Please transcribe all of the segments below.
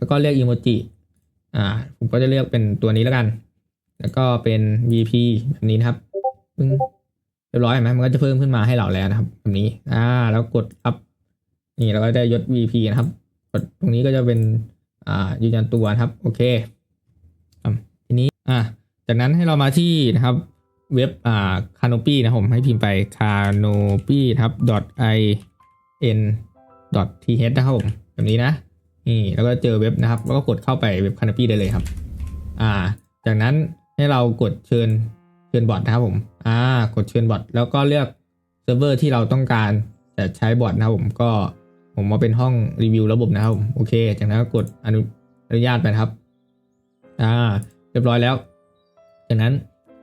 แล้วก็เรียกอีโมจิอ่าผมก็จะเลือกเป็นตัวนี้แล้วกัน แล้วก็เป็น VP แบบนี้นะครับเรียบร้อยเห็นไหมมันก็จะเพิ่มขึ้นมาให้เราแล้วนะครับแบบนี้ อ่า แล้วกดอัพนี่เราก็ได้ยศ VP นะครับ กดตรงนี้ก็จะเป็นอ่ายืนยันตัวนะครับ โอเคทีนี้อ่าจากนั้นให้เรามาที่นะครับเว็บอ่า canopy นะผมให้พิมพ์ไป canopy ครับ i n th นะครับผมแบบนี้นะ นี่แล้วก็เจอเว็บนะครับ แล้วก็กดเข้าไปเว็บ canopy ได้เลยครับ อ่า จากนั้นให้เรากดเชิญเชิญบอทนะครับผม อ่า กดเชิญบอทแล้วก็เลือกเซิร์ฟเวอร์ที่เราต้องการจะใช้บอทนะครับผมก็ผมมาเป็นห้องรีวิวระบบนะครับผมโอเค จากนั้นก็กดอนุอนุญาตไปครับ อ่า เรียบร้อยแล้ว จากนั้น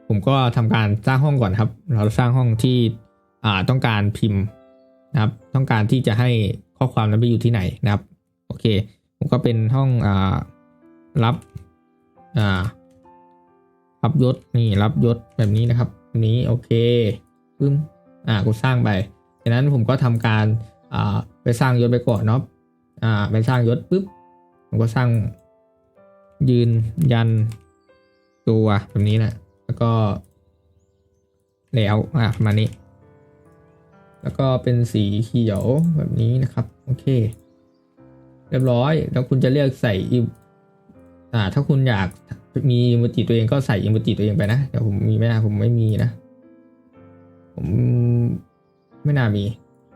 ผมก็ทำการสร้างห้องก่อนครับ เราสร้างห้องที่อ่าต้องการพิมพ์นะครับ ต้องการที่จะให้ข้อความนั้นไปอยู่ที่ไหนนะครับ โอเคผมก็เป็นห้องอ่ารับอ่ารับยศนี่รับยศแบบนี้นะครับนี้โอเคปึ้มอ่ากูสร้างไปจากนั้นผมก็ทำการอ่าไปสร้างยศไปก่อนเนาะอ่าไปสร้างยศปุ๊บผมก็สร้างยืนยันตัวแบบนี้นะแล้วก็แล้วอ่าประมาณนี้ แล้วก็เป็นสีเขียวแบบนี้นะครับ โอเค เรียบร้อย แล้วคุณจะเลือกใส่อีอ่าถ้าคุณอยากมีอิโมจิตัวเองก็ใส่อิโมจิตัวเองไปนะเดี๋ยวผมมีไหมนะผมไม่มีนะ ผมไม่น่ามี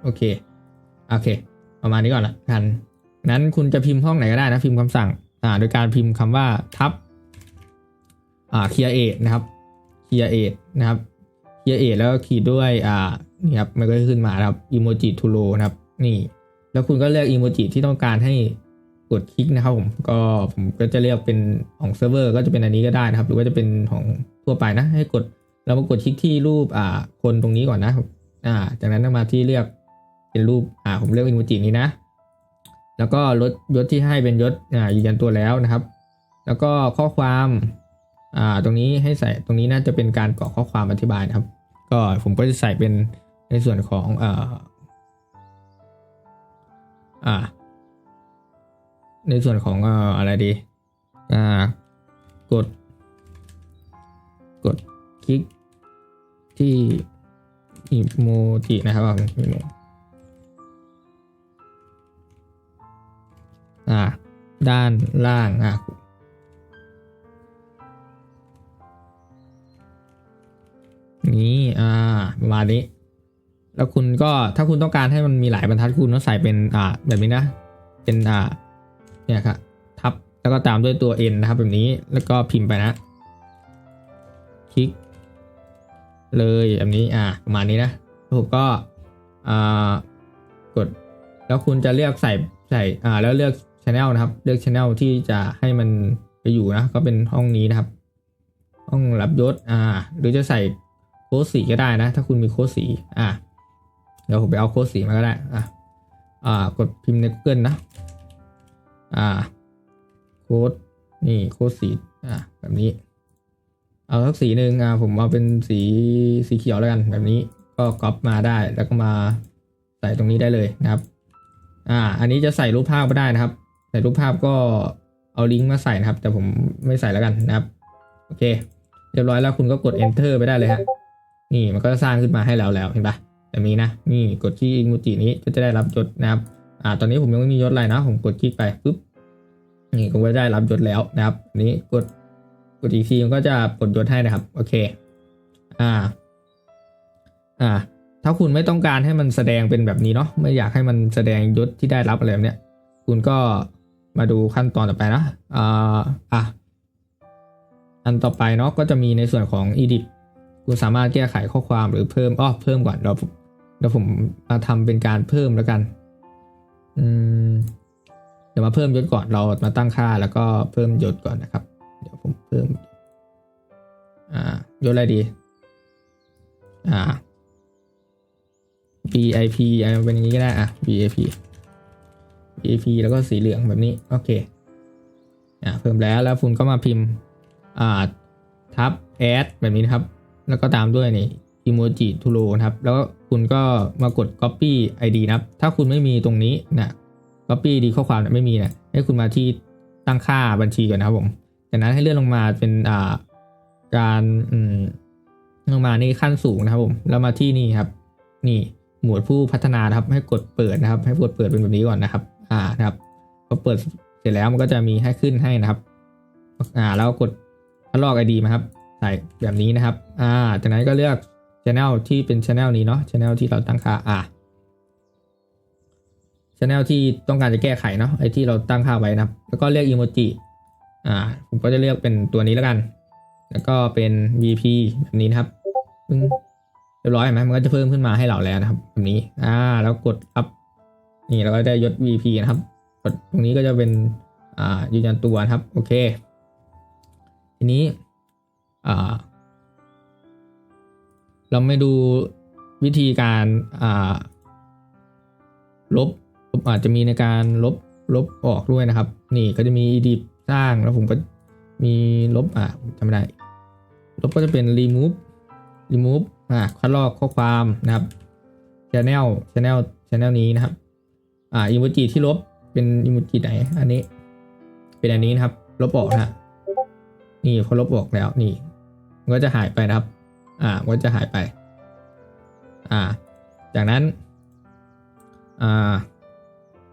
โอเคโอเค ประมาณนี้ก่อนละกันนั้นคุณจะพิมพ์ห้องไหนก็ได้นะ พิมพ์คำสั่งอ่าโดยการพิมพ์คำว่าทับอ่า clear a นะครับ clear a นะครับ clear a แล้วขีดด้วยอ่านี่ครับมันก็ขึ้นมาครับ emoji to row นะครับ นี่ แล้วคุณก็เลือกอีโมจิที่ต้องการให้กดคลิกนะครับผมก็ผมก็จะเลือกเป็นของเซิร์ฟเวอร์ก็จะเป็นอันนี้ก็ได้นะครับ หรือว่าจะเป็นของทั่วไปนะ ให้กดเรามากดคลิกที่รูปอ่าคนตรงนี้ก่อนนะอ่า จากนั้นมาที่เลือกเป็นรูปอ่าผมเลือกอีโมจินี้นะ แล้วก็ลดยศที่ให้เป็นยศอ่ายืนยันตัวแล้วนะครับ แล้วก็ข้อความอ่าตรงนี้ให้ใส่ตรงนี้น่าจะเป็นการกรอกข้อความอธิบายนะครับ ก็ผมก็จะใส่เป็นในส่วนของอ่า อ่า ในส่วนของออะไรดี อ่า กด กดคลิกที่อีโมจินะครับอีโมอ่า ด้านล่าง อะนี้ อ่า ประมาณนี้ แล้วคุณก็ถ้าคุณต้องการให้มันมีหลายบรรทัดคุณต้องใส่เป็นอ่าแบบนี้นะ เป็นอ่าเนี่ยครับทับแล้วก็ตามด้วยตัว n นะครับแบบนี้แล้วก็พิมพ์ไปนะคลิกเลยแบบนี้อ่าประมาณนี้นะแล้วผมก็อ่ากด แล้วคุณจะเลือกใส่ใส่อ่าแล้วเลือก channel นะครับ เลือก channel ที่จะให้มันไปอยู่นะ ก็เป็นห้องนี้นะครับ ห้องรับยศอ่า หรือจะใส่โค้ดสีก็ได้นะ ถ้าคุณมีโค้ดสีอ่า เดี๋ยวผมไปเอาโค้ดสีมาก็ได้อ่าอ่ากดพิมพ์ใน Google นะ อ่า โค้ดนี่โค้ดสีอ่าแบบนี้ เอาสักสีหนึ่งอ่าผมเอาเป็นสีสีเขียวแล้วกันแบบนี้ก็ก๊อปมาได้แล้วก็มาใส่ตรงนี้ได้เลยนะครับ อ่า อันนี้จะใส่รูปภาพก็ได้นะครับ ใส่รูปภาพก็เอาลิงก์มาใส่นะครับ แต่ผมไม่ใส่แล้วกันนะครับ โอเค เรียบร้อยแล้วคุณก็กด enter ไปได้เลยฮะนี่มันก็จะสร้างขึ้นมาให้เราแล้วเห็นปะ แบบนี้นะ นี่กดที่อิโมจินี้ก็จะได้รับยศนะครับ อ่า ตอนนี้ผมยังไม่มียศอะไรนะ ผมกดคลิกไปปุ๊บ นี่ผมก็ได้รับยศแล้วนะครับนนี้กด กดอีกทีมันก็จะปลดยศให้นะครับ โอเค อ่า อ่า ถ้าคุณไม่ต้องการให้มันแสดงเป็นแบบนี้เนาะ ไม่อยากให้มันแสดงยศที่ได้รับอะไรแบบเนี้ย คุณก็มาดูขั้นตอนต่อไปนะ อ่า อะ อันต่อไปเนาะก็จะมีในส่วนของ edit คุณสามารถแก้ไขข้อความหรือเพิ่มอ้อเพิ่มก่อนเรา เดี๋ยวผมมาทำเป็นการเพิ่มแล้วกัน อืม เดี๋ยวมาเพิ่มยศก่อนเรามาตั้งค่าแล้วก็เพิ่มยศก่อนนะครับ เดี๋ยวผมเพิ่ม อ่ายศอะไรดี อ่า BIP เป็นอย่างนี้ก็ได้อะ BIP BIP แล้วก็สีเหลืองแบบนี้โอเคอ่าเพิ่มแล้วแล้วคุณก็มาพิมพ์อ่าทับ add แบบนี้นะครับ แล้วก็ตามด้วยนี่ emoji to row นะครับ แล้วคุณก็มากด copy id นะครับ ถ้าคุณไม่มีตรงนี้นะ copy ดีข้อความนี่ยไม่มีนะให้คุณมาที่ตั้งค่าบัญชีก่อนนะครับผม จากนั้นให้เลื่อนลงมาเป็นอ่าการอืมลงมานี่ขั้นสูงนะครับผม แล้วมาที่นี่ครับ นี่หมวดผู้พัฒนานครับ ให้กดเปิดนะครับ ให้กดเปิดเป็นแบบนี้ก่อนนะครับ อ่านะครับพอเปิดเสร็จแล้วมันก็จะมีให้ขึ้นให้นะครับ อ่าแล้วกดลอกไอดีมาครับใส่แบบนี้นะครับ อ่า จากนั้นก็เลือก channel ที่เป็น channel นี้เนาะ channel ที่เราตั้งค่าอ่า channel ที่ต้องการจะแก้ไขเนาะไอที่เราตั้งค่าไว้นะแล้วก็เลือก emoji อ่าผมก็จะเลือกเป็นตัวนี้แล้วกัน แล้วก็เป็น VP แบบนี้นะครับเรียบร้อยเห็นไหมมันก็จะเพิ่มขึ้นมาให้เราแล้วนะครับแบบนี้อ่าแล้วกดอัพนี่เราก็ได้ยศ VP นะครับกดตรงนี้ก็จะเป็นอ่ายืนยันตัวนะครับโอเค ทีนี้อ่า เราไม่ดูวิธีการอ่าลบอาจจะมีในการลบลบออกด้วยนะครับ นี่ก็จะมี edit สร้างแล้วผมก็มีลบอะจำไม่ได้ลบก็จะเป็น remove remove อ่าคัดลอกข้อความนะครับ channel channel channel นี้นะครับ อ่า emoji ที่ลบเป็น emoji ไหน อันนี้ เป็นอันนี้นะครับ ลบออกนะฮะนี่พอลบออกแล้วนี่ มันก็จะหายไปนะครับ อ่ามันก็จะหายไป อ่า จากนั้น อ่า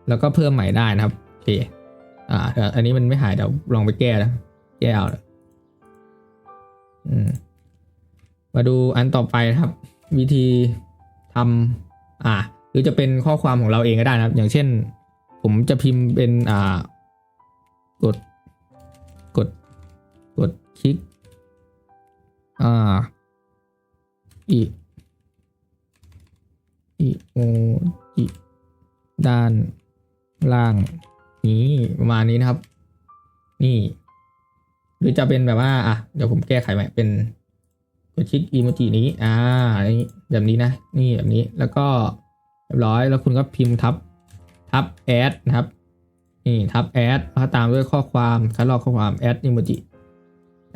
แล้วก็เพิ่มใหม่ได้นะครับโอเคอ่าอันนี้มันไม่หายเดี๋ยวลองไปแก้นะแก้เอาอืมมาดูอันต่อไปนะครับ วิธีทำอ่า หรือจะเป็นข้อความของเราเองก็ได้นะครับ อย่างเช่น ผมจะพิมพ์เป็นอ่ากด กด กดคลิก อ่า อีอีโอจิด้านล่างนี้ประมาณนี้นะครับ นี่ หรือจะเป็นแบบว่าอะเดี๋ยวผมแก้ไขใหม่เป็นกดคลิกอีโมจินี้ อ่าอันนี้แบบนี้นะ นี่แบบนี้แล้วก็เรียบร้อยแล้วคุณก็พิมพ์ทับทับแอดนะครับนี่ทับแอดแล้วตามด้วยข้อความคัดลอกข้อความแอดอีโมจิ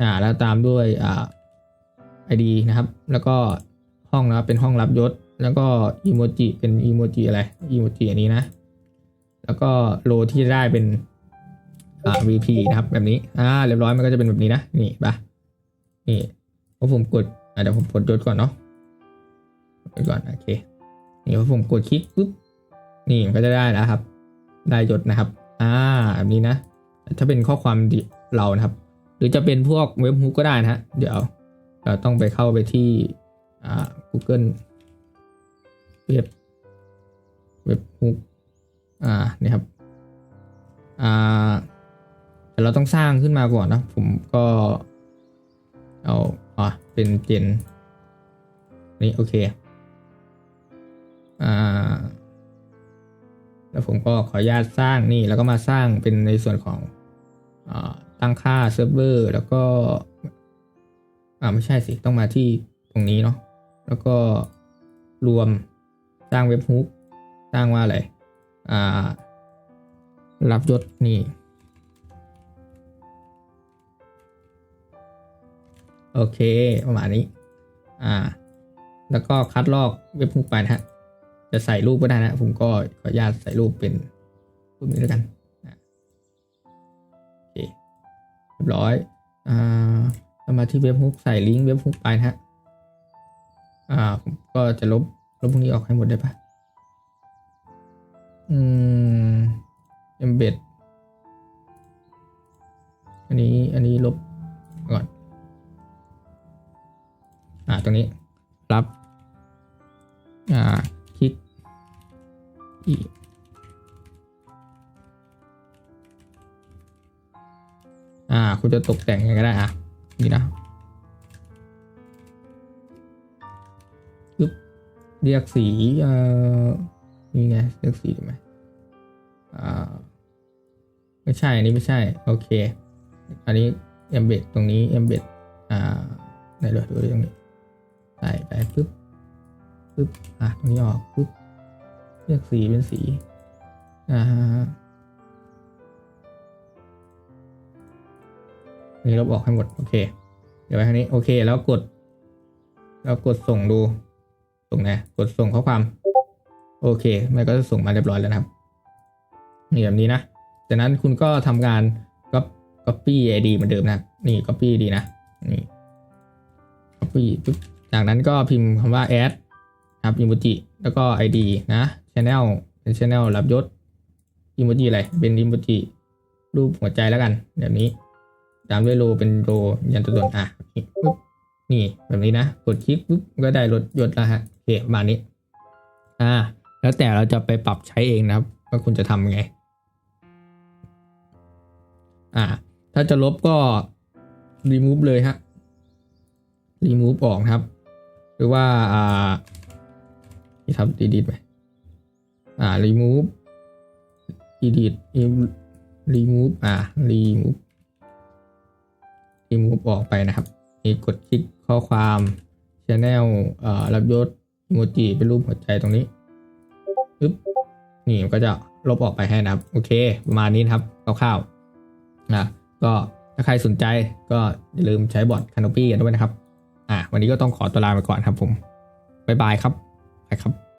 อ่าแล้วตามด้วยอ่า ID นะครับ แล้วก็ห้องนะครับเป็นห้องรับยศ แล้วก็อีโมจิเป็นอีโมจิอะไรอีโมจิอันนี้นะ แล้วก็โลที่ได้เป็นอ่า VP นะครับแบบนี้อ่าเรียบร้อยมันก็จะเป็นแบบนี้นะนี่ปะนี่พอผมกดเดี๋ยวผมกดยศก่อนเนาะไปก่อนโอเคนี่พอผมกดคลิกปุ๊บนี่มันก็จะได้แล้วครับ ได้ยศนะครับอ่าแบบนี้นะ ถ้าเป็นข้อความเรานะครับ หรือจะเป็นพวกเว็บฮุกก็ได้นะฮะเดี๋ยว ต้องไปเข้าไปที่อ่า Google เว็บเว็บฮุกอ่านี่ครับอ่าแต่เราต้องสร้างขึ้นมาก่อนนะ ผมก็เอาอ่าเป็นเจนนี่โอเคอ่าแล้วผมก็ขออนุญาตสร้างนี่แล้วก็มาสร้างเป็นในส่วนของอ่าตั้งค่าเซิร์ฟเวอร์แล้วก็ อ่าไม่ใช่สิต้องมาที่ตรงนี้เนาะแล้วก็รวมสร้างเว็บฮุกสร้างว่าอะไรอ่า รับยศนี่โอเค ประมาณนี้ อ่า แล้วก็คัดลอกเว็บฮุกไปนะฮะ จะใส่รูปก็ได้นะ ผมก็ขออนุญาตใส่รูปเป็นรูปนี้แล้วกันอะโอเคเรียบร้อย อ่า มาที่เว็บฮุกใส่ลิงก์เว็บฮุกไปนะฮะ อ่าผมก็จะลบลบพวกนี้ออกให้หมดได้ปะอืม embed อันนี้อันนี้ลบก่อน อ่าตรงนี้รับ อ่า คลิกอีอ่า คุณจะตกแต่งยังไงก็ได้อะ นี่นะปึ๊บเรียกสีเอ่อนี่ไงเรียกสีถูกไหมอ่าไม่ใช่ อันนี้ไม่ใช่ โอเค อันนี้ embed ตรงนี้ embed อ่าไหนเหลือดูตรงนี้ใส่ไปปึ๊บปึ๊บอะตรงนี้ออกปึ๊บเลือกสีเป็นสีอ่า นี่ลบออกให้หมด โอเค เดี๋ยวไปทางนี้ โอเค แล้วกด แล้วกดส่งดู ส่งนะ กดส่งข้อความ โอเค มันก็จะส่งมาเรียบร้อยแล้วนะครับ นี่แบบนี้นะ จากนั้นคุณก็ทำการ copy copy id เหมือนเดิมนะ นี่ copy id นะ นี่ copy ปุ๊บ จากนั้นก็พิมพ์คำว่า add ครับ emoji แล้วก็ id นะ channel เป็น channel รับยศ emoji อะไร เป็น emoji รูปหัวใจแล้วกัน แบบนี้ ตามด้วยโลเป็นโลยันตัวตนอะนี่ปุ๊บนี่แบบนี้นะกดคลิกปุ๊บก็ได้ลดยศแล้วฮะโอเคประมาณนี้ อ่า แล้วแต่เราจะไปปรับใช้เองนะครับว่าคุณจะทำไง อ่า ถ้าจะลบก็ remove เลยฮะ remove ออกครับ หรือว่า อ่าที่ทำ delete ไปอ่า remove edit remove อ่า remove remove ออกไปนะครับ นี่กดคลิกข้อความ channel รับยศ emoji เป็นรูปหัวใจตรงนี้ปึ๊บนี่มันก็จะลบออกไปให้นะครับ โอเค ประมาณนี้นครับคร่าวๆนะก็ถ้าใครสนใจก็อย่าลืมใช้บอท Canopy กันด้วยนะครับ อะวันนี้ก็ต้องขอตัวลาไปก่อนครับผม บ๊ายบายครับไปครับ